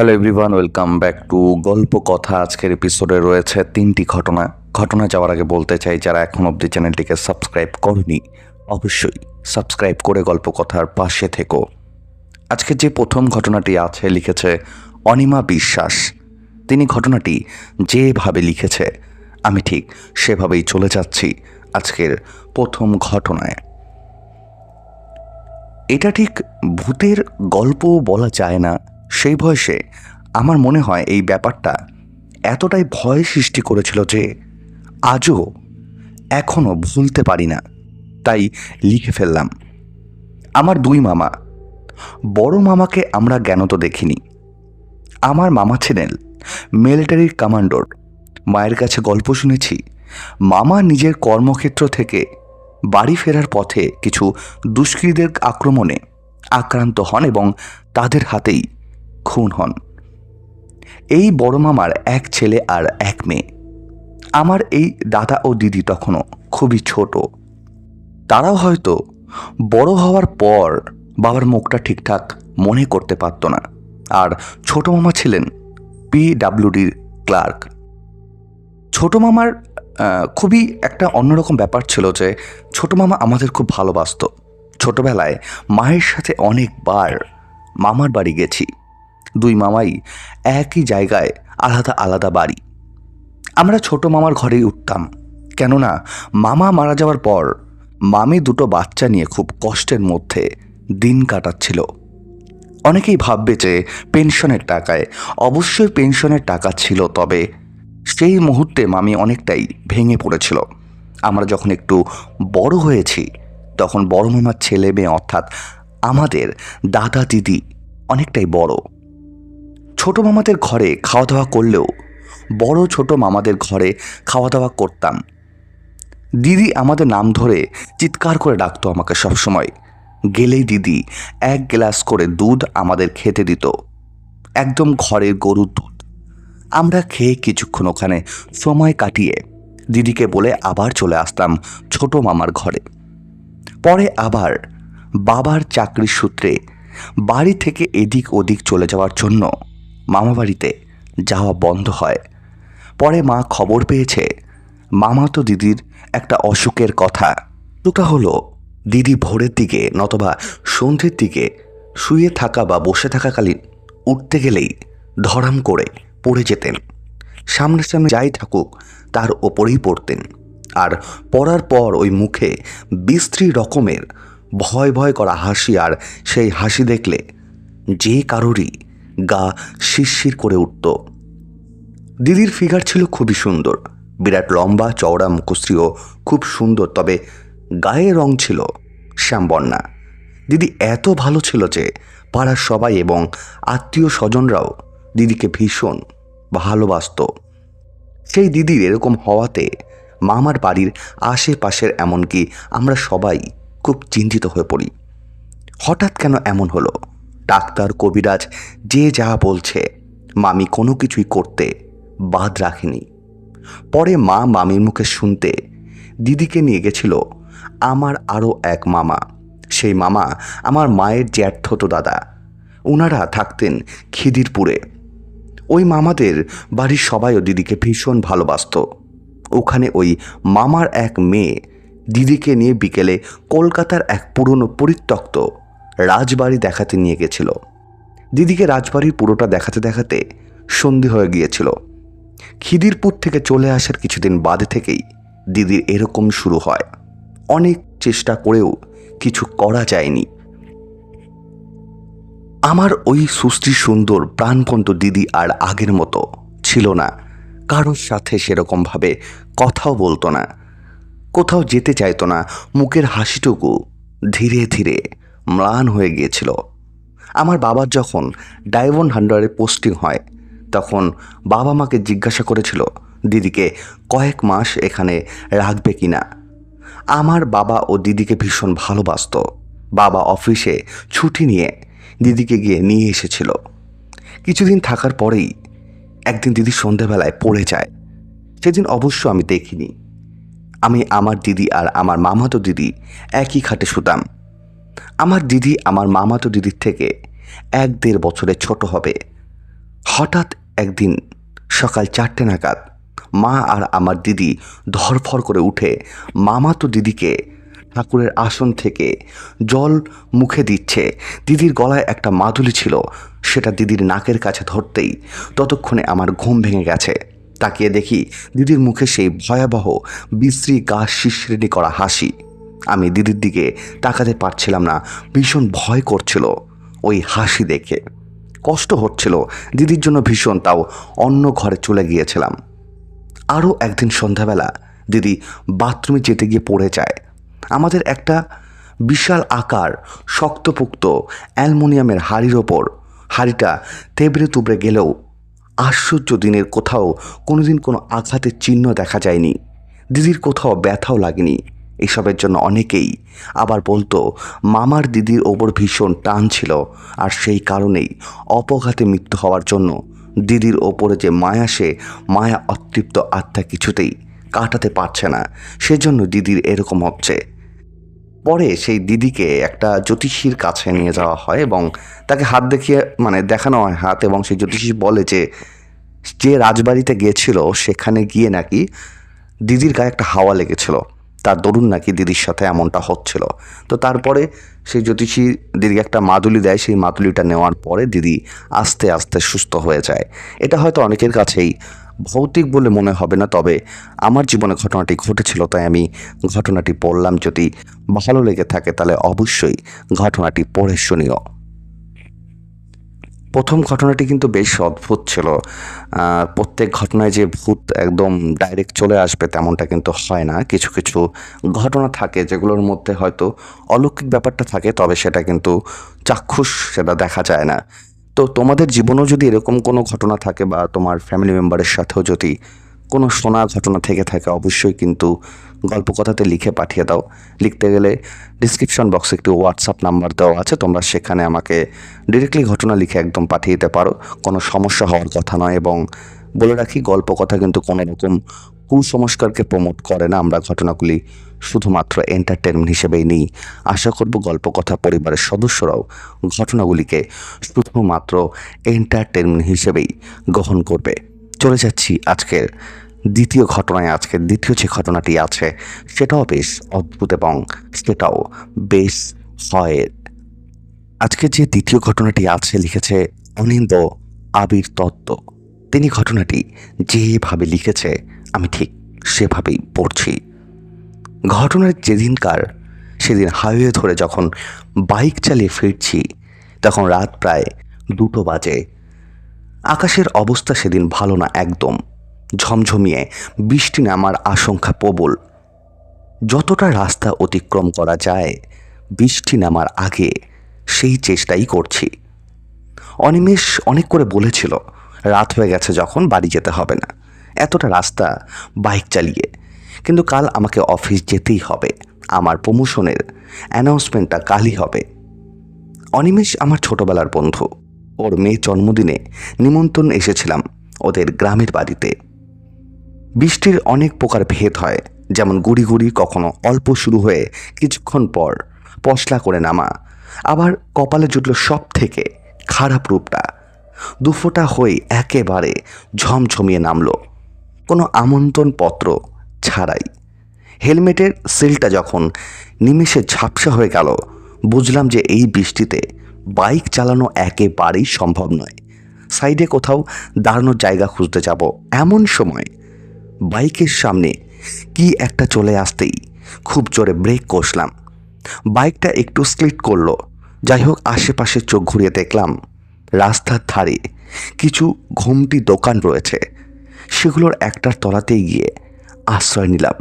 Hello everyone welcome back to গল্প কথা। আজকের এপিসোডে রয়েছে তিনটি ঘটনা। ঘটনা যাওয়ার আগে বলতে চাই, যারা এখন অবধি চ্যানেলটিকে সাবস্ক্রাইব করনি, অবশ্যই সাবস্ক্রাইব করে গল্প কথার পাশে থেকো। আজকে যে প্রথম ঘটনাটি আছে, লিখেছে অনিমা বিশ্বাস। তিনি ঘটনাটি যেভাবে লিখেছে, আমি ঠিক সেভাবেই চলে যাচ্ছি আজকের প্রথম ঘটনায়। এটা ঠিক ভূতের গল্প বলা যায় না সেই বয়সে আমার মনে হয় এই ব্যাপারটা এতটাই ভয় সৃষ্টি করেছিল যে আজও এখনও ভুলতে পারি না। তাই লিখে ফেললাম, আমার দুই মামা, বড় মামাকে আমরা জ্ঞানত দেখিনি। আমার মামা ছিলেন মিলিটারির কমান্ডোর। মায়ের কাছে গল্প শুনেছি, মামা নিজের কর্মক্ষেত্র থেকে বাড়ি ফেরার পথে কিছু দুষ্কৃতীদের আক্রমণে আক্রান্ত হন এবং তাদের হাতেই খুন হন। এই বড় মামার এক ছেলে আর এক মেয়ে। আমার এই দাদা ও দিদি তখনও খুবই ছোট। তারাও হয়তো বড় হওয়ার পর বাবার মুখটা ঠিকঠাক মনে করতে পারতো না। আর ছোট মামা ছিলেন পিডাব্লিউডির ক্লার্ক। ছোট মামার খুবই একটা অন্যরকম ব্যাপার ছিল যে ছোট মামা আমাদের খুব ভালোবাসতো। ছোটবেলায় মায়ের সাথে অনেকবার মামার বাড়ি গেছি। দুই মামাই একই জায়গায় আলাদা আলাদা বাড়ি। আমরা ছোট মামার ঘরেই উঠতাম, কেননা মামা মারা যাওয়ার পর মামি দুটো বাচ্চা নিয়ে খুব কষ্টের মধ্যে দিন কাটাচ্ছিল। অনেকেই ভাববে যে পেনশনের টাকায়, অবশ্যই পেনশনের টাকা ছিল, তবে সেই মুহূর্তে মামি অনেকটাই ভেঙে পড়েছিল। আমরা যখন একটু বড় হয়েছি, তখন বড় মামার ছেলে মেয়ে অর্থাৎ আমাদের দাদা দিদি অনেকটাই বড়। ছোট মামাদের ঘরে খাওয়া দাওয়া করলেও বড় ছোট মামাদের ঘরে খাওয়া দাওয়া করতাম। দিদি আমাদের নাম ধরে চিৎকার করে ডাকতো আমাকে সবসময়। গেলেই দিদি এক গ্লাস করে দুধ আমাদের খেতে দিত। একদম ঘরের গরুর দুধ। আমরা খেয়ে কিছুক্ষণ ওখানে সময় কাটিয়ে দিদিকে বলে আবার চলে আসতাম ছোট মামার ঘরে। পরে আবার বাবার চাকরির সূত্রে বাড়ি থেকে এদিক ওদিক চলে যাওয়ার জন্য মামাবাড়িতে যাওয়া বন্ধ হয়। পরে মা খবর পেয়েছে মামাতো দিদির একটা অসুখের কথা। অসুখটা হলো দিদি ভোরের দিকে নতবা সন্ধ্যের দিকে শুয়ে থাকা বা বসে থাকাকালীন উঠতে গেলেই ধরাম করে পড়ে যেতেন। সামনে সামনে যাই থাকুক, তার ওপরেই পড়তেন। আর পড়ার পর ওই মুখে বিস্ত্রী রকমের ভয় ভয় করা হাসি আর সেই হাসি দেখলে যে কারোরই গা শিরশির করে উঠত। দিদির ফিগার ছিল খুবই সুন্দর। বিরাট লম্বা, চওড়া মুখশ্রীও খুব সুন্দর, তবে গায়ে রং ছিল শ্যামবর্ণা। দিদি এত ভালো ছিল যে পাড়ার সবাই এবং আত্মীয় স্বজনরাও দিদিকে ভীষণ ভালোবাসতো। সেই দিদির এরকম হওয়াতে মামার বাড়ির আশেপাশের এমনকি আমরা সবাই খুব চিন্তিত হয়ে পড়ি। হঠাৎ কেন এমন হলো? ডাক্তার কবিরাজ যে যা বলছে, মামি কোনো কিছুই করতে বাদ রাখেনি। পরে মা মামির মুখে শুনতে দিদিকে নিয়ে গেছিল আমার আরও এক মামা। সেই মামা আমার মায়ের জ্যাঠতো দাদা। ওনারা থাকতেন খিদিরপুরে। ওই মামাদের বাড়ির সবাইও দিদিকে ভীষণ ভালোবাসতো। ওখানে ওই মামার এক মেয়ে দিদিকে নিয়ে বিকেলে কলকাতার এক পুরনো পরিত্যক্ত রাজবাড়ি দেখাতে নিয়ে গেছিল। দিদিকে রাজবাড়ির পুরোটা দেখাতে দেখাতে সন্ধে হয়ে গিয়েছিল। খিদিরপুর থেকে চলে আসার কিছুদিন বাদে থেকেই দিদির এরকম শুরু হয়। অনেক চেষ্টা করেও কিছু করা যায়নি। আমার ওই সুস্থি সুন্দর প্রাণবন্ত দিদি আর আগের মতো ছিল না। কারোর সাথে সেরকমভাবে কথাও বলতো না। কোথাও যেতে চাইতো না। মুখের হাসিটুকু ধীরে ধীরে ম্লান হয়ে গিয়েছিল। আমার বাবার যখন ডায়মন্ড হান্ডারে পোস্টিং হয়, তখন বাবা মাকে জিজ্ঞাসা করেছিল, দিদিকে কয়েক মাস এখানে রাখবে কি না? আমার বাবা ও দিদিকে ভীষণ ভালোবাসতো। বাবা অফিসে ছুটি নিয়ে দিদিকে গিয়ে নিয়ে এসেছিল। কিছুদিন থাকার পরেই একদিন দিদি সন্ধেবেলায় পড়ে যায়। সেদিন অবশ্য আমি দেখিনি। আমি আমার দিদি আর আমার মামাতো দিদি একই খাটে শুতাম। আমার দিদি আমার মামাতো দিদির থেকে এক দেড় বছরে ছোট হবে। হঠাৎ একদিন সকাল চারটে নাগাদ মা আর আমার দিদি ধরফর করে উঠে মামাতো দিদিকে ঠাকুরের আসন থেকে জল মুখে দিচ্ছে। দিদির গলায় একটা মাদুলি ছিল, সেটা দিদির নাকের কাছে ধরতেই ততক্ষণে আমার ঘুম ভেঙে গেছে। তাকিয়ে দেখি দিদির মুখে সেই ভয়াবহ, বিশ্রী গা শিশ্রেণী করা হাসি। আমি দিদির দিকে তাকাতে পারছিলাম না। ভীষণ ভয় করছিল ওই হাসি দেখে। কষ্ট হচ্ছিল, দিদির জন্য ভীষণ, তাও অন্য ঘরে চলে গিয়েছিলাম। আরও একদিন সন্ধ্যাবেলা দিদি বাথরুমে যেতে গিয়ে পড়ে যায়। আমাদের একটা বিশাল আকার শক্তপোক্ত অ্যালমোনিয়ামের হাড়ির ওপর, হাড়িটা তেবড়ে তুবড়ে গেলেও আশ্চর্য দিনের কোথাও কোনোদিন কোনো আঘাতের চিহ্ন দেখা যায়নি। দিদির কোথাও ব্যথাও লাগেনি। এসবের জন্য অনেকেই। আবার বলতো, মামার দিদির ওপর ভীষণ টান ছিল আর সেই কারণেই অপঘাতে মৃত্যু হওয়ার জন্য দিদির ওপরে যে মায়া সে মায়া অতৃপ্ত আত্মা কিছুতেই কাটাতে পারছে না। সেজন্য দিদির এরকম হচ্ছে। পরে সেই দিদিকে একটা জ্যোতিষীর কাছে নিয়ে যাওয়া হয় এবং তাকে হাত দেখিয়ে মানে দেখানো হয় হাত এবং সেই জ্যোতিষী বলে যে যে রাজবাড়িতে গিয়েছিল সেখানে গিয়ে নাকি দিদির গায়ে একটা হাওয়া লেগেছিল। তার দরুন নাকি দিদির সাথে এমনটা হচ্ছিল। তো তারপরে সেই জ্যোতিষী দিদিকে একটা মাদুলি দেয়, সেই মাদুলিটা নেওয়ার পরে দিদি আস্তে আস্তে সুস্থ হয়ে যায়। এটা হয়তো অনেকের কাছেই ভৌতিক বলে মনে হবে না, তবে আমার জীবনে ঘটনাটি ঘটেছিল, তাই আমি ঘটনাটি পড়লাম। যদি ভালো লেগে থাকে তাহলে অবশ্যই ঘটনাটি পড়ে শুনিও। প্রথম ঘটনাটি কিন্তু বেশ অদ্ভুত ছিল। প্রত্যেক ঘটনায় যে ভূত একদম ডাইরেক্ট চলে আসবে তেমনটা কিন্তু হয় না। কিছু কিছু ঘটনা থাকে যেগুলোর মধ্যে হয়তো অলৌকিক ব্যাপারটা থাকে, তবে সেটা কিন্তু চাক্ষুষ, সেটা দেখা যায় না। তো তোমাদের জীবনেও যদি এরকম কোনো ঘটনা থাকে বা তোমার ফ্যামিলি মেম্বারের সাথেও যদি কোনো শোনা ঘটনা থেকে থাকে, অবশ্যই কিন্তু গল্প কথাতে লিখে পাঠিয়ে দাও। লিখতে গেলে ডিসক্রিপশন বক্সে একটি হোয়াটসঅ্যাপ নাম্বার দেওয়া আছে, তোমরা সেখানে আমাকে ডিরেক্টলি ঘটনা লিখে একদম পাঠিয়ে দিতে পারো। কোনো সমস্যা হওয়ার কথা নয় এবং বলে রাখি গল্প কথা কিন্তু কোনো রকম কুসংস্কারকে প্রমোট করে না। আমরা ঘটনাগুলি শুধুমাত্র এন্টারটেনমেন্ট হিসেবেই নিই। আশা করব গল্প কথা পরিবারের সদস্যরাও ঘটনাগুলিকে শুধুমাত্র এন্টারটেনমেন্ট হিসেবেই গ্রহণ করবে। চলে যাচ্ছি আজকের দ্বিতীয় ঘটনায় আজকের দ্বিতীয় যে ঘটনাটি আছে, সেটাও বেশ অদ্ভুত এবং সেটাও বেশ ভয়ের। আজকে যে দ্বিতীয় ঘটনাটি আছে, লিখেছে অনিন্দ আবির তত্ত্ব তিনি ঘটনাটি যেভাবে লিখেছে, আমি ঠিক সেভাবেই পড়ছি। ঘটনার যেদিনকার, সেদিন হাইওয়ে ধরে যখন বাইক চালিয়ে ফিরছি, তখন রাত প্রায় দুটো বাজে। আকাশের অবস্থা সেদিন ভালো না একদম। ঝমঝমিয়ে বৃষ্টি নামার আশঙ্কা প্রবল। যতটা রাস্তা অতিক্রম করা যায়, বৃষ্টি নামার আগে সেই চেষ্টাই করছি। অনিমেষ অনেক করে বলেছিল, রাত হয়ে গেছে যখন, বাড়ি যেতে হবে না। এতটা রাস্তা, বাইক চালিয়ে। কিন্তু কাল আমাকে অফিস যেতেই হবে। আমার প্রমোশনের অ্যানাউন্সমেন্টটা কালই হবে। অনিমেষ আমার ছোটবেলার বন্ধু। ওর মেয়ের জন্মদিনে নিমন্ত্রণ এসেছিলাম ওদের গ্রামের বাড়িতে। বৃষ্টির অনেক প্রকার ভেদ হয়, যেমন গুড়ি গুড়ি কখনো অল্প শুরু হয়ে কিছুক্ষণ পর পশলা করে নামা, আবার কপালে জুটল সব থেকে খারাপ রূপটা। দুফোটা হয়ে একেবারে ঝমঝমিয়ে নামলো। কোনো আমন্ত্রণ পত্র ছাড়াই। হেলমেটের সিলটা যখন নিমেষে ঝাপসা হয়ে গেল, বুঝলাম যে এই বৃষ্টিতে বাইক চালানো একেবারেই সম্ভব নয়। সাইডে কোথাও দাঁড়ানোর জায়গা খুঁজতে যাব। এমন সময় বাইকের সামনে কি একটা চলে আসতেই খুব জোরে ব্রেক কষলাম। বাইকটা একটু স্লিট করল। যাই হোক আশেপাশে চোখ ঘুরিয়ে দেখলাম, রাস্তার ধারে কিছু ঘুমটি দোকান রয়েছে। সেগুলোর একটার তলাতেই গিয়ে আশ্রয় নিলাম।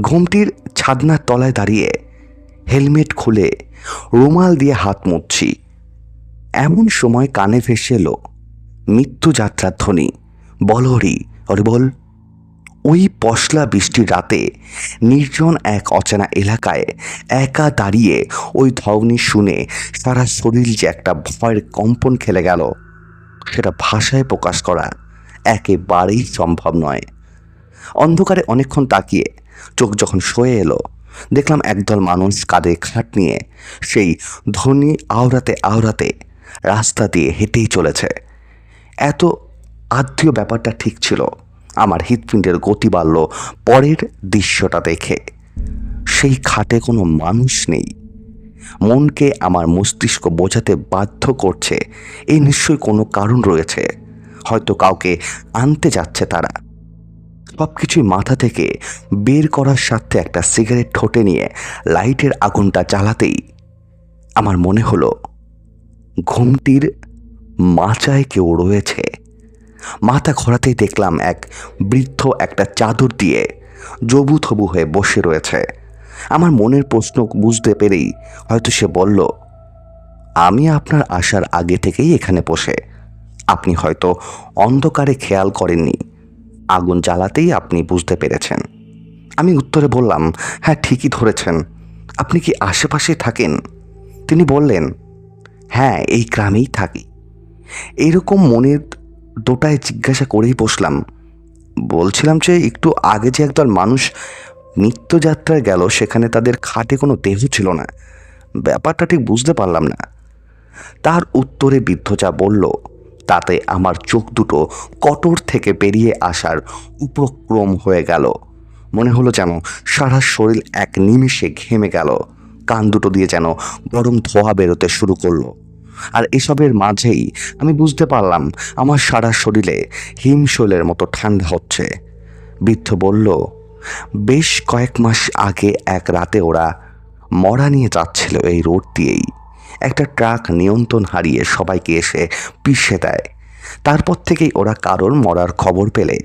ঘুমটির ছাদনার তলায় দাঁড়িয়ে হেলমেট খুলে রুমাল দিয়ে হাত মুছছি এমন সময় কানে ভেসে এলো মৃত্যুযাত্রার ধ্বনি। বলহরি অরে বল। ওই পশলা বৃষ্টির রাতে নির্জন এক অচেনা এলাকায় একা দাঁড়িয়ে ওই ধ্বনি শুনে সারা শরীর যে একটা ভয়ের কম্পন খেলে গেল। সেটা ভাষায় প্রকাশ করা একেবারেই সম্ভব নয়। অন্ধকারে অনেকক্ষণ তাকিয়ে চোখ যখন সয়ে এলো, দেখলাম একদল মানুষ কাঁধে খাট নিয়ে সেই ধ্বনি আওড়াতে আওড়াতে রাস্তা দিয়ে হেঁটেই চলেছে। এত আত্মীয় ব্যাপারটা ঠিক ছিল। আমার হৃৎপিণ্ডের গতি বাড়ল। পরের দৃশ্যটা দেখে। সেই খাটে কোনো মানুষ নেই। মনকে আমার মস্তিষ্ক বোঝাতে বাধ্য করছে। এই নিশ্চয়ই কোনো কারণ রয়েছে। হয়তো কাউকে আনতে যাচ্ছে তারা। সব কিছুই মাথা থেকে বের করার সাথে একটা সিগারেট ঠোঁটে নিয়ে লাইটের আগুনটা জ্বালাতেই আমার মনে হলো, ঘুমটির মাচায় কেউ রয়েছে। মাথা ঘোরাতেই দেখলাম এক বৃদ্ধ একটা চাদর দিয়ে জবু থবু হয়ে বসে রয়েছে। আমার মনের প্রশ্ন বুঝতে পেরেই হয়তো সে বলল, আমি আপনার আসার আগে থেকেই এখানে বসে। আপনি হয়তো অন্ধকারে খেয়াল করেননি। আগুন জ্বালাতেই আপনি বুঝতে পেরেছেন। আমি উত্তরে বললাম হ্যাঁ ঠিকই ধরেছেন। আপনি কি আশেপাশে থাকেন? তিনি বললেন হ্যাঁ এই গ্রামেই থাকি। এইরকম মনের দোটায় জিজ্ঞাসা করেই বসলাম। বলছিলাম যে একটু আগে যে একদল মানুষ নিত্যযাত্রায় গেল, সেখানে তাদের খাটে কোনো দেহ ছিল না। ব্যাপারটা ঠিক বুঝতে পারলাম না। তার উত্তরে বৃদ্ধ যা বলল, তাতে আমার চোখ দুটো কটর থেকে বেরিয়ে আসার উপক্রম হয়ে গেল। মনে হলো যেন সারা শরীর এক নিমিষে ঘেমে গেল। কান দুটো দিয়ে যেন গরম ধোয়া বেরোতে শুরু করল। আর এসবের মাঝেই আমি বুঝতে পারলাম আমার সারা শরীরে হিমশৈলের মতো ঠান্ডা হচ্ছে। বৃদ্ধ বলল, বেশ কয়েক মাস আগে এক রাতে ওরা মরা নিয়ে যাচ্ছিল এই রোড দিয়েই। একটা ট্রাক নিয়ন্ত্রণ হারিয়ে সবাইকে এসে পিষে দেয়। তারপর থেকেই ওরা কারোর মরার খবর পেলে,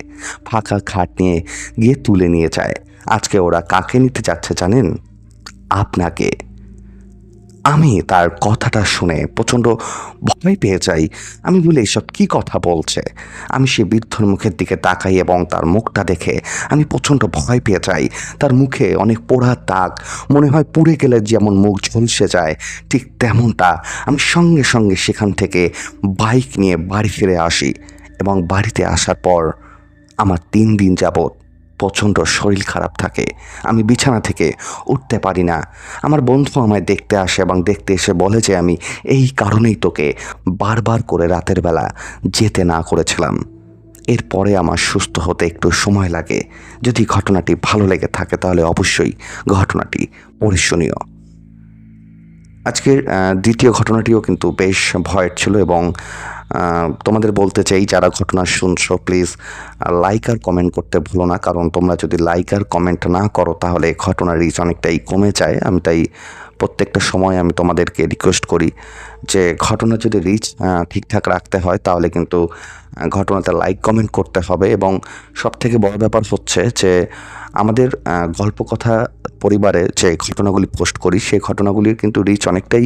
ফাঁকা খাট নিয়ে গিয়ে তুলে নিয়ে যায়। আজকে ওরা কাকে নিতে যাচ্ছে জানেন? আপনাকে। আমি তার কথাটা শুনে প্রচণ্ড ভয় পেয়ে যাই। আমি বলি, এসব কী কথা বলছে? আমি সে বৃদ্ধর মুখের দিকে তাকাই এবং তার মুখটা দেখে আমি প্রচণ্ড ভয় পেয়ে যাই। তার মুখে অনেক পোড়া দাগ, মনে হয় পুড়ে গেলে যেমন মুখ ঝলসে যায়, ঠিক তেমনটা আমি সঙ্গে সঙ্গে সেখান থেকে বাইক নিয়ে বাড়ি ফিরে আসি এবং বাড়িতে আসার পর আমার তিন দিন যাবৎ প্রচণ্ড শরীর খারাপ থাকে। আমি বিছানা থেকে উঠতে পারি না। আমার বন্ধু আমায় দেখতে আসে এবং দেখতে এসে বলে যে আমি এই কারণেই তোকে বারবার করে রাতের বেলা যেতে না করেছিলাম। এরপরে আমার সুস্থ হতে একটু সময় লাগে। যদি ঘটনাটি ভালো লেগে থাকে তাহলে অবশ্যই ঘটনাটি পরিশনীয় আজকের দ্বিতীয় ঘটনাটিও কিন্তু বেশ ভয়ের ছিল এবং তোমাদের বলতে চাই যারা ঘটনা শুনছো প্লিজ লাইক আর কমেন্ট করতে ভুলো না। কারণ তোমরা যদি লাইক আর কমেন্ট না করো, তাহলে ঘটনার রিচ অনেকটাই কমে যায়। আমি তাই প্রত্যেকটা সময় আমি তোমাদেরকে রিকোয়েস্ট করি যে ঘটনা যদি রিচ ঠিকঠাক রাখতে হয়, তাহলে কিন্তু ঘটনাতে লাইক কমেন্ট করতে হবে। এবং সব থেকে বড় ব্যাপার হচ্ছে যে আমাদের আহ, গল্প কথা পরিবারে যে ঘটনাগুলি পোস্ট করি সেই ঘটনাগুলির কিন্তু রিচ অনেকটাই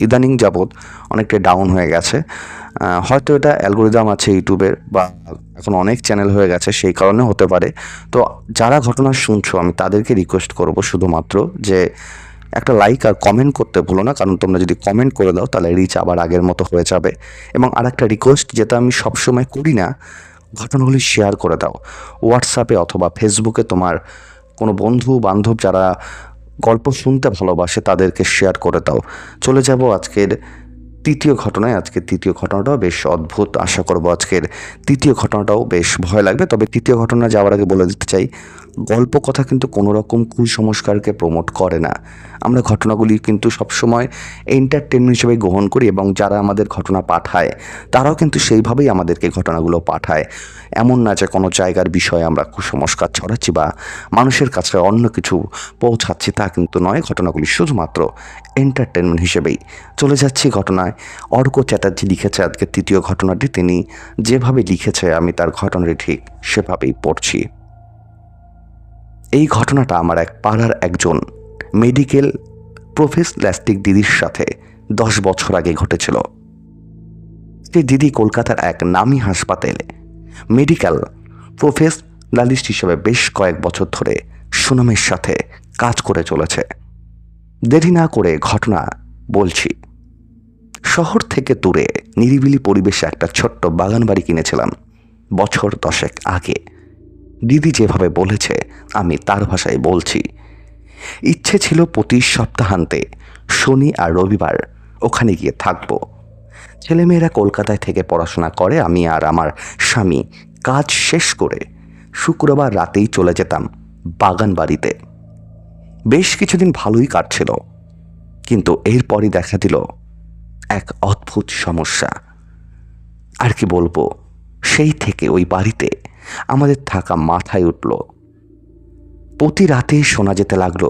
ইদানিং যাবৎ অনেকটাই ডাউন হয়ে গেছে। হয়তো এটা অ্যালগোরিদম আছে ইউটিউবের বা এখন অনেক চ্যানেল হয়ে গেছে সেই কারণে হতে পারে। তো যারা ঘটনা শুনছো আমি তাদেরকে রিকোয়েস্ট করব শুধুমাত্র যে একটা লাইক আর কমেন্ট করতে ভুলো না কারণ তোমরা যদি কমেন্ট করে দাও তাহলে রিচ আবার আগের মতো হয়ে যাবে। এবং আর একটা রিকোয়েস্ট যেটা আমি সবসময় করি না ঘটনাগুলি শেয়ার করে দাও। হোয়াটসঅ্যাপে অথবা ফেসবুকে তোমার কোনো বন্ধু, বান্ধব যারা গল্প শুনতে ভালোবাসে তাদেরকে শেয়ার করে দাও। চলে যাব আজকের তৃতীয় ঘটনায় আজকের তৃতীয় ঘটনাটাও বেশ অদ্ভুত। আশা করব আজকের তৃতীয় ঘটনাটাও বেশ ভয় লাগবে। তবে তৃতীয় ঘটনা যাওয়ার আগে বলে দিতে চাই, গল্প কথা কিন্তু কোনো রকম কুসংস্কারকে প্রমোট করে না। আমরা ঘটনাগুলি কিন্তু সবসময় এন্টারটেনমেন্ট হিসেবে গ্রহণ করি এবং যারা আমাদের ঘটনা পাঠায়, তারাও কিন্তু সেইভাবেই আমাদেরকে ঘটনাগুলো পাঠায়। এমন না যে কোনো জায়গার বিষয়ে আমরা কুসংস্কার ছড়াচ্ছি বা মানুষের কাছে অন্য কিছু পৌঁছাচ্ছি, তা কিন্তু নয়। ঘটনাগুলি শুধুমাত্র এন্টারটেনমেন্ট হিসেবেই। চলে যাচ্ছি ঘটনায়। অর্ক চ্যাটার্জি লিখেছে আজকে তৃতীয় ঘটনাটি। তিনি যেভাবে লিখেছে, আমি তার ঘটনাটি ঠিক সেভাবেই পড়ছি। এই ঘটনাটা আমার এক পাড়ার একজন মেডিকেল প্রফেসলাস্টিক দিদির সাথে দশ বছর আগে ঘটেছিল। সেই দিদি কলকাতার এক নামী হাসপাতালে মেডিকেল প্রফেসনালিস্ট হিসেবে বেশ কয়েক বছর ধরে সুনামের সাথে কাজ করে চলেছে। দেরি না করে ঘটনা বলছি। শহর থেকে দূরে নিরিবিলি পরিবেশে একটা ছোট্ট বাগান বাড়ি কিনেছিলাম, বছর দশেক আগে। দিদি যেভাবে বলেছে, আমি তার ভাষায় বলছি। ইচ্ছে ছিল প্রতি সপ্তাহান্তে শনি আর রবিবার ওখানে গিয়ে থাকব। ছেলেমেয়েরা কলকাতায় থেকে পড়াশোনা করে, আমি আর আমার স্বামী কাজ শেষ করে শুক্রবার রাতেই চলে যেতাম বাগান বাড়িতে বেশ কিছুদিন ভালোই কাটছিল, কিন্তু এরপরই দেখা দিল এক অদ্ভুত সমস্যা। আর কি বলব, সেই থেকে ওই বাড়িতে আমাদের থাকা মাথায় উঠল। প্রতি রাতেই শোনা যেতে লাগল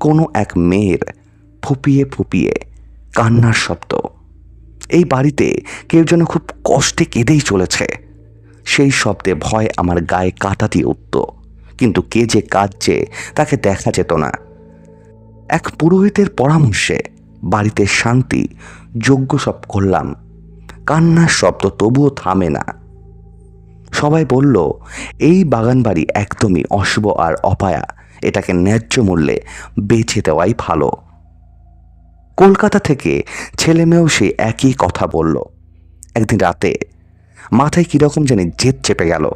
কোনো এক মেয়ের ফুপিয়ে ফুপিয়ে কান্নার শব্দ। এই বাড়িতে কেউ যেন খুব কষ্টে কেঁদেই চলেছে। সেই শব্দে ভয় আমার গায়ে কাটা দিয়ে উঠত, কিন্তু কে যে কাঁদছে তাকে দেখা যেত না। এক পুরোহিতের পরামর্শে বাড়িতে শান্তি যজ্ঞ সব করলাম। কান্নার শব্দ তবুও থামে না। সবাই বলল, এই বাগানবাড়ি একদমই অশুভ আর অপায়া। এটাকে ন্যায্য মূল্যে বেছে দেওয়াই ভালো। কলকাতা থেকে ছেলেমেয়েও সে একই কথা বলল। একদিন রাতে মাথায় কীরকম জানি জেদ চেপে গেল।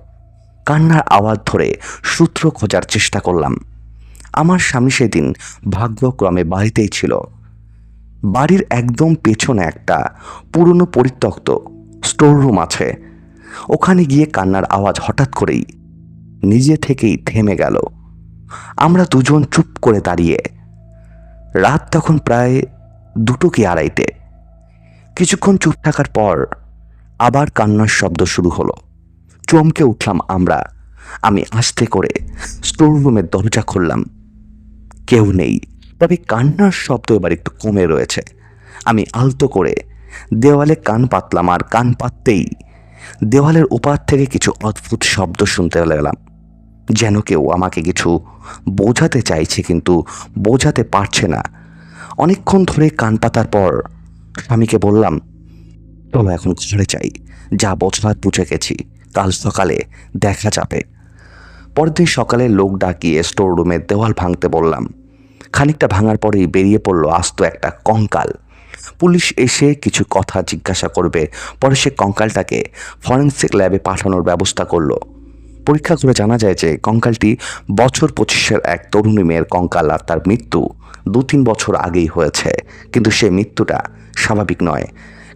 কান্নার আওয়াজ ধরে সূত্র খোঁজার চেষ্টা করলাম। আমার স্বামী সেদিন ভাগ্যক্রমে বাড়িতেই ছিল। বাড়ির একদম পেছনে একটা পুরনো পরিত্যক্ত স্টোর রুম আছে। ওখানে গিয়ে কান্নার আওয়াজ হঠাৎ করেই নিজে থেকেই থেমে গেল। আমরা দুজন চুপ করে দাঁড়িয়ে, রাত তখন প্রায় দুটো কি আড়াইটে। কিছুক্ষণ চুপ থাকার পর আবার কান্নার শব্দ শুরু হলো। চমকে উঠলাম আমরা। আমি আস্তে করে স্টোর রুমের দরজা খুললাম। কেউ নেই। তবে কান্নার শব্দ এবার একটু কমে রয়েছে। আমি আলতো করে দেওয়ালে কান পাতলাম আর কান পাততেই দেওয়ালের উপার থেকে কিছু অদ্ভুত শব্দ শুনতে লাগলাম। যেন কেউ আমাকে কিছু বোঝাতে চাইছে কিন্তু বোঝাতে পারছে না। অনেকক্ষণ ধরে কান পাতার পর স্বামীকে বললাম, চলো এখন ঘরে চাই যা বোঝার বুঝে গেছি। কাল সকালে দেখা যাবে। পরের দিন সকালে লোক ডাকিয়ে স্টোর রুমের দেওয়াল ভাঙতে বললাম খানিকটা ভাঙার পরেই বেরিয়ে পড়ল আস্ত একটা কঙ্কাল। পুলিশ এসে কিছু কথা জিজ্ঞাসা করবে, পরে সে কঙ্কালটাকে ফরেন্সিক ল্যাবে পাঠানোর ব্যবস্থা করল। পরীক্ষা করে জানা যায় যে কঙ্কালটি বছর পঁচিশের এক তরুণী মেয়ের কঙ্কাল আর তার মৃত্যু দু তিন বছর আগেই হয়েছে। কিন্তু সে মৃত্যুটা স্বাভাবিক নয়।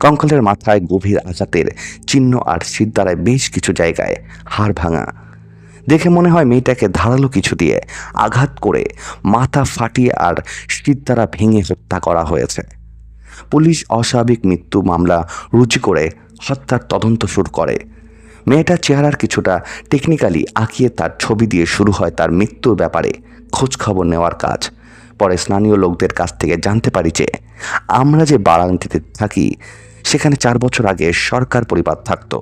কঙ্কালের মাথায় গভীর আঘাতের চিহ্ন আর সিদ্ধারায় বেশ কিছু জায়গায় হাড় ভাঙা দেখে মনে হয় মেয়েটাকে ধারালো কিছু দিয়ে আঘাত করে মাথা ফাটিয়ে আর শীত দ্বারা ভেঙে হত্যা করা হয়েছে। পুলিশ অস্বাভাবিক মৃত্যু মামলা রুজু করে হত্যার তদন্ত শুরু করে। মেয়েটার চেহারার কিছুটা টেকনিক্যালি আঁকিয়ে তার ছবি দিয়ে শুরু হয় তার মৃত্যুর ব্যাপারে খোঁজ খবর নেওয়ার কাজ। পরে স্থানীয় লোকদের কাছ থেকে জানতে পারি যে আমরা যে বারান্তিতে থাকি সেখানে চার বছর আগে সরকার পরিবার থাকতো।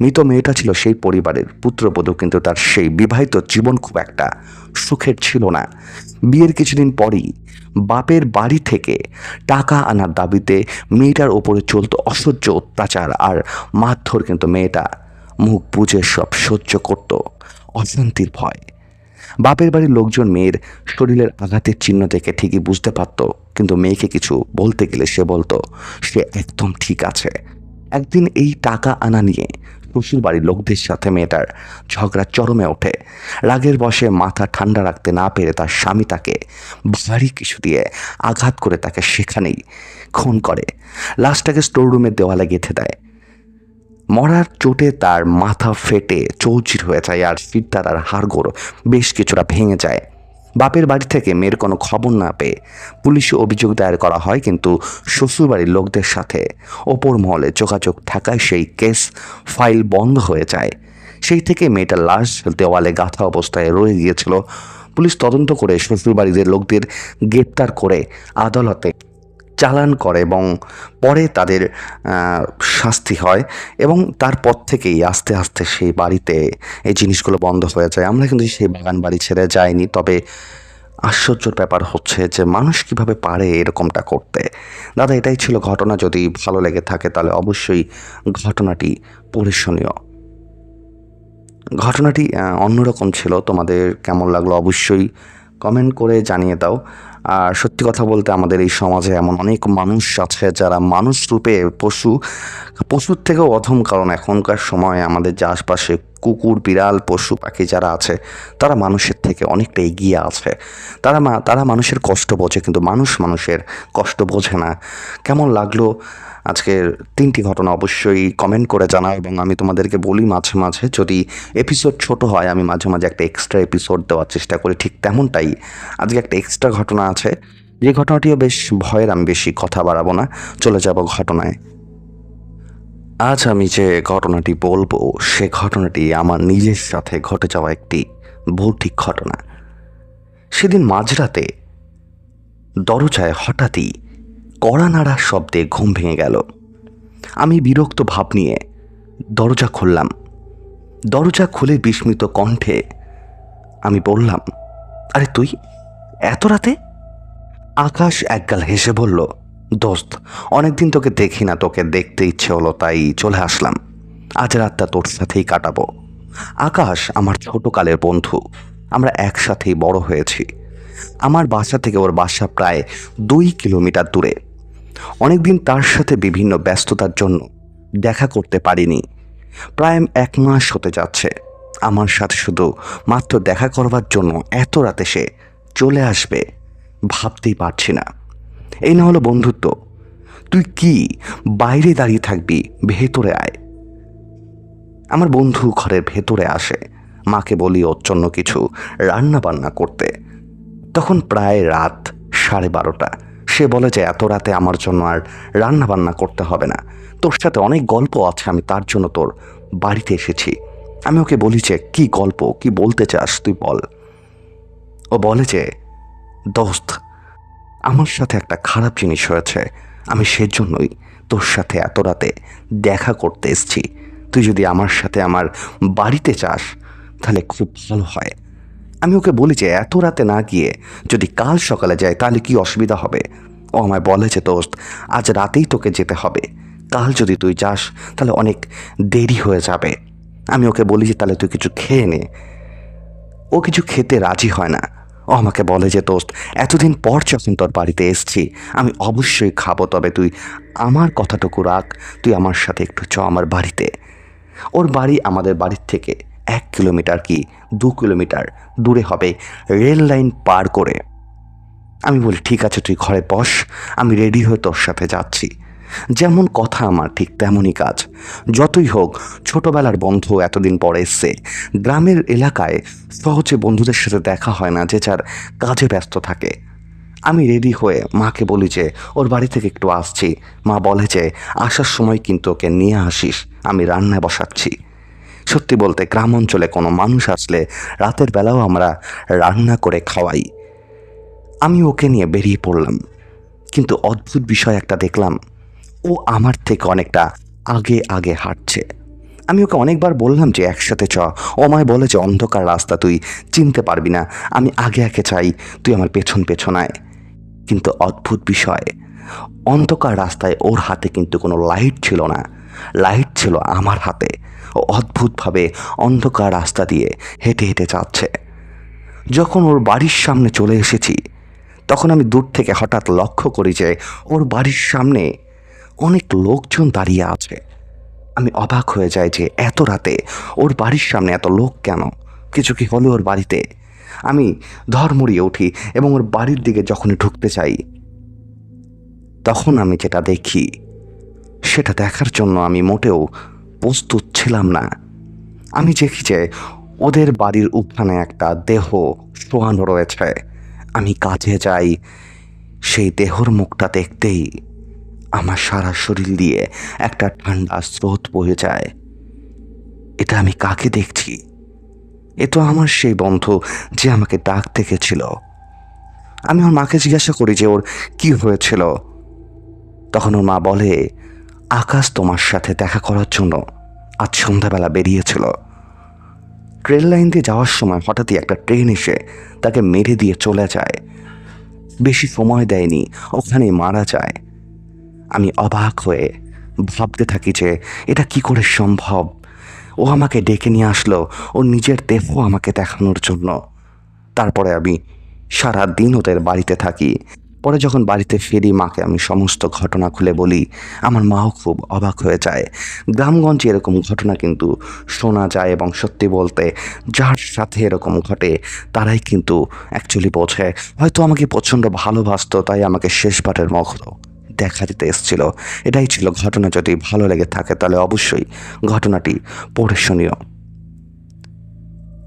মৃত মেয়েটা ছিল সেই পরিবারের পুত্রবধূ, কিন্তু তার সেই বিবাহিত জীবন খুব একটা সুখের ছিল না। বিয়ের কিছুদিন পরই বাপের বাড়ি থেকে টাকা আনার দাবিতে মেয়েটার ওপরে চলতো অসহ্য অত্যাচার আর মারধর কিন্তু মেয়েটা। মুখ বুঝে সব সহ্য করত। অশান্তির ভয়। বাপের বাড়ির লোকজন মেয়ের শরীরের আঘাতের চিহ্ন দেখে ঠিকই বুঝতে পারত, কিন্তু মেয়েকে কিছু বলতে গেলে সে বলতো, সে একদম ঠিক আছে। একদিন এই টাকা আনা নিয়ে শ্বশুর বাড়ির লোকদের সাথে মেয়েটার ঝগড়া চরমে ওঠে। রাগের বসে মাথা ঠান্ডা রাখতে না পেরে তার স্বামী তাকে ভারী কিছু দিয়ে আঘাত করে তাকে সেখানেই খুন করে। লাশটাকে স্টোর রুমের দেওয়ালে গেঁথে দেয়। মরার চোটে তার মাথা ফেটে চৌচির হয়ে যায় আর আর হাড়গোড় বেশ কিছুটা ভেঙে যায়। বাপের বাড়ি থেকে মেয়ের কোনো খবর না পেয়ে পুলিশে অভিযোগ দায়ের করা হয় কিন্তু শ্বশুরবাড়ির লোকদের সাথে ওপর মহলে যোগাযোগ থাকায় সেই কেস ফাইল বন্ধ হয়ে যায়। সেই থেকে মেয়েটার লাশ দেওয়ালে গাঁথা অবস্থায় রয়ে গিয়েছিল। পুলিশ তদন্ত করে শ্বশুরবাড়িদের লোকদের গ্রেপ্তার করে আদালতে চালান করে এবং পরে তাদের শাস্তি হয় এবং তারপর থেকেই আস্তে আস্তে সেই বাড়িতে এই জিনিসগুলো বন্ধ হয়ে যায়। আমরা কিন্তু সেই বাগান বাড়ি ছেড়ে যাইনি, তবে আশ্চর্যর ব্যাপার হচ্ছে যে মানুষ কীভাবে পারে এরকমটা করতে? দাদা, এটাই ছিল ঘটনা। যদি ভালো লেগে থাকে তাহলে অবশ্যই ঘটনাটি পরিশনীয় ঘটনাটি অন্যরকম ছিল। তোমাদের কেমন লাগল অবশ্যই কমেন্ট করে জানিয়ে দাও। আর সত্যি কথা বলতে আমাদের এই সমাজে এমন অনেক মানুষ আছে যারা মানুষ রূপে পশু, পশুর থেকেও অধম। কারণ এখনকার সময়ে আমাদের যে আশপাশে কুকুর, বিড়াল, পশু, পাখি যারা আছে, তারা মানুষের থেকে অনেকটা এগিয়ে আছে। তারা তারা মানুষের কষ্ট বোঝে, কিন্তু মানুষ মানুষের কষ্ট বোঝে না। কেমন লাগল? আজকের তিনটি ঘটনা অবশ্যই কমেন্ট করে জানাও এবং আমি তোমাদেরকে বলি মাঝে মাঝে যদি এপিসোড ছোট হয়, আমি মাঝে মাঝে একটা এক্সট্রা এপিসোড দেওয়ার চেষ্টা করি, ঠিক তেমনটাই আজকে একটা এক্সট্রা ঘটনা আছে। যে ঘটনাটিও বেশ ভয়ের, আমি বেশি কথা বাড়াবো না। চলে যাব ঘটনায়। আজ আমি যে ঘটনাটি বলব, সে ঘটনাটি আমার নিজের সাথে ঘটে যাওয়া একটি ভৌতিক ঘটনা। সেদিন মাঝরাতে দরজায় হঠাৎই কড়া নাড়ার শব্দে ঘুম ভেঙে গেল। আমি বিরক্ত ভাব নিয়ে দরজা খুললাম। দরজা খুলে বিস্মিত কণ্ঠে আমি বললাম, আরে তুই, এত রাতে? আকাশ একগাল হেসে বলল, দোস্ত, অনেকদিন তোকে দেখি না, তোকে দেখতে ইচ্ছে হলো, তাই চলে আসলাম। আজ রাতটা তোর সাথেই কাটাবো। আকাশ আমার ছোটকালের বন্ধু, আমরা একসাথেই বড় হয়েছি। আমার বাসা থেকে ওর বাসা প্রায় দুই কিলোমিটার দূরে। অনেকদিন তার সাথে বিভিন্ন ব্যস্ততার জন্য দেখা করতে পারিনি। প্রায় এক মাস হতে যাচ্ছে। আমার সাথে শুধু মাত্র দেখা করবার জন্য এত রাতে সে চলে আসবে ভাবতেই পারছি না। এই না হলো বন্ধুত্ব। তুই কি বাইরে দাঁড়িয়ে থাকবি ভেতরে আয়। আমার বন্ধু ঘরের ভেতরে আসে। মাকে বলি ওর জন্য কিছু রান্না বান্না করতে। তখন প্রায় রাত সাড়ে বারোটা। সে বলে যে, এত রাতে আমার জন্য আর রান্না বান্না করতে হবে না। তোর সাথে অনেক গল্প আছে, আমি তার জন্য তোর বাড়িতে এসেছি। আমি ওকে বলি যে, কী গল্প? কি বলতে চাস তুই বল। ও বলে যে, দোস্ত, আমার সাথে একটা খারাপ জিনিস হয়েছে। আমি সেজন্যই তোর সাথে এত রাতে দেখা করতে এসছি। তুই যদি আমার সাথে আমার বাড়িতে চাস তাহলে খুব ভালো হয়। আমি ওকে বলি যে, এত রাতে না গিয়ে যদি কাল সকালে যায়, তাহলে কি অসুবিধা হবে? ও আমায় বলে যে, দোস্ত, আজ রাতেই তোকে যেতে হবে। কাল যদি তুই যাস, তাহলে অনেক দেরি হয়ে যাবে। আমি ওকে বলি যে, তাহলে তুই কিছু খেয়ে নে। ও কিছু খেতে রাজি হয় না। ও আমাকে বলে যে, দোস্ত, এতদিন পর যখন তোর বাড়িতে এসছি, আমি অবশ্যই খাব, তবে তুই আমার কথাটুকু রাখ। তুই আমার সাথে একটু চ আমার বাড়িতে। ওর বাড়ি আমাদের বাড়ির থেকে এক কিলোমিটার কি দু কিলোমিটার দূরে হবে রেল লাইন পার করে। আমি বলি, ঠিক আছে, তুই ঘরে বস, আমি রেডি হয়ে তোর সাথে যাচ্ছি। যেমন কথা আমার, ঠিক তেমনই কাজ। যতই হোক, ছোটবেলার বন্ধু এতদিন পরে এসছে। গ্রামের এলাকায় সহজে বন্ধুদের সাথে দেখা হয় না, যে যার কাজে ব্যস্ত থাকে। আমি রেডি হয়ে মাকে বলি যে, ওর বাড়ি থেকে একটু আসছি। মা বলে যে, আসার সময় কিন্তু ওকে নিয়ে আসিস, আমি রান্নায় বসাচ্ছি। সত্যি বলতে গ্রাম অঞ্চলে কোনো মানুষ আসলে রাতের বেলাও আমরা রান্না করে খাওয়াই। আমি ওকে নিয়ে বেরিয়ে পড়লাম। কিন্তু অদ্ভুত বিষয় একটা দেখলাম, ও আমার থেকে অনেকটা আগে আগে হাঁটছে। আমি ওকে অনেকবার বললাম যে, একসাথে চ। ও আমায় বলে যে, অন্ধকার রাস্তা, তুই চিনতে পারবি না। আমি আগে আগে চাই, তুই আমার পেছন পেছন আয়। কিন্তু অদ্ভুত বিষয়, অন্ধকার রাস্তায় ওর হাতে কিন্তু কোনো লাইট ছিল না। লাইট ছিল আমার হাতে। ও অদ্ভুতভাবে অন্ধকার রাস্তা দিয়ে হেঁটে হেঁটে যাচ্ছে। যখন ওর বাড়ির সামনে চলে এসেছি, তখন আমি দূর থেকে হঠাৎ লক্ষ্য করি যে ওর বাড়ির সামনে অনেক লোকজন দাঁড়িয়ে আছে। আমি অবাক হয়ে যাই যে এত রাতে ওর বাড়ির সামনে এত লোক কেন? কিছু কি হলো ওর বাড়িতে? আমি ধর ধর্মড়িয়ে উঠি এবং ওর বাড়ির দিকে যখনই ঢুকতে চাই, তখন আমি যেটা দেখি সেটা দেখার জন্য আমি মোটেও প্রস্তুত ছিলাম না। আমি দেখি যে ওদের বাড়ির উঠানে একটা দেহ শোয়ানো রয়েছে। আমি কাজে যাই, সেই দেহর মুখটা দেখতেই আমার সারা শরীর দিয়ে একটা ঠান্ডা স্রোত বয়ে যায়। এটা আমি কাকে দেখছি? এ তো আমার সেই বন্ধু যে আমাকে ডাক দেখেছিল আমি ওর মাকে জিজ্ঞাসা করি যে ওর কি হয়েছিল। তখন ওর মা বলে আকাশ তোমার সাথে দেখা করার জন্য আজ সন্ধ্যাবেলা বেরিয়েছিল। ট্রেন লাইন দিয়ে যাওয়ার সময় হঠাৎই একটা ট্রেন এসে তাকে মেরে দিয়ে চলে যায়। বেশি সময় দেয়নি ওখানেই মারা যায়। আমি অবাক হয়ে ভাবতে থাকি যে এটা কি করে সম্ভব? ও আমাকে ডেকে নিয়ে আসলো, ও নিজের দেহ আমাকে দেখানোর জন্য। তারপরে আমি সারা দিন ওদের বাড়িতে থাকি। পরে যখন বাড়িতে ফিরি, মাকে আমি সমস্ত ঘটনা খুলে বলি, আমার মাও খুব অবাক হয়ে যায়। গ্রামগঞ্জে এরকম ঘটনা কিন্তু শোনা যায় এবং সত্যি বলতে যার সাথে এরকম ঘটে, তারাই কিন্তু অ্যাকচুয়ালি বোঝে। হয়তো আমাকে প্রচণ্ড ভালোবাসতো, তাই আমাকে শেষবারের মতো দেখা দিতে এসেছিল। এটাই ছিল ঘটনা, যদি ভালো লেগে থাকে তাহলে অবশ্যই ঘটনাটি পড়ে শুনিও।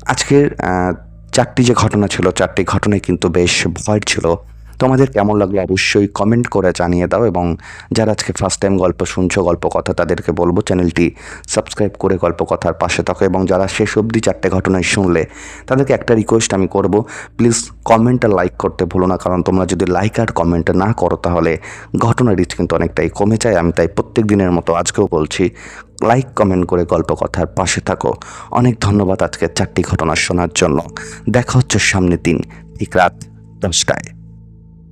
আজকের চারটি যে ঘটনা ছিল, চারটি ঘটনায় কিন্তু বেশ ভয়ের ছিল। তোমাদের কেমন লাগল অবশ্যই কমেন্ট করে জানিয়ে দাও এবং যারা আজকে ফার্স্ট টাইম গল্প শুনছো গল্প কথা তাদেরকে বলব চ্যানেলটি সাবস্ক্রাইব করে গল্প কথার পাশে থাকো এবং যারা শেষ অবধি চারটে ঘটনায় শুনলে তাদেরকে একটা রিকোয়েস্ট আমি করব। প্লিজ কমেন্ট আর লাইক করতে ভুলো না, কারণ তোমরা যদি লাইক আর কমেন্ট না করো তাহলে ঘটনার রিচ কিন্তু অনেকটাই কমে যায়। আমি তাই প্রত্যেক দিনের মতো আজকেও বলছি লাইক কমেন্ট করে গল্প কথার পাশে থাকো। অনেক ধন্যবাদ আজকে চারটি ঘটনা শোনার জন্য। দেখা হচ্ছে সামনের দিন, ঠিক রাত দশটায়।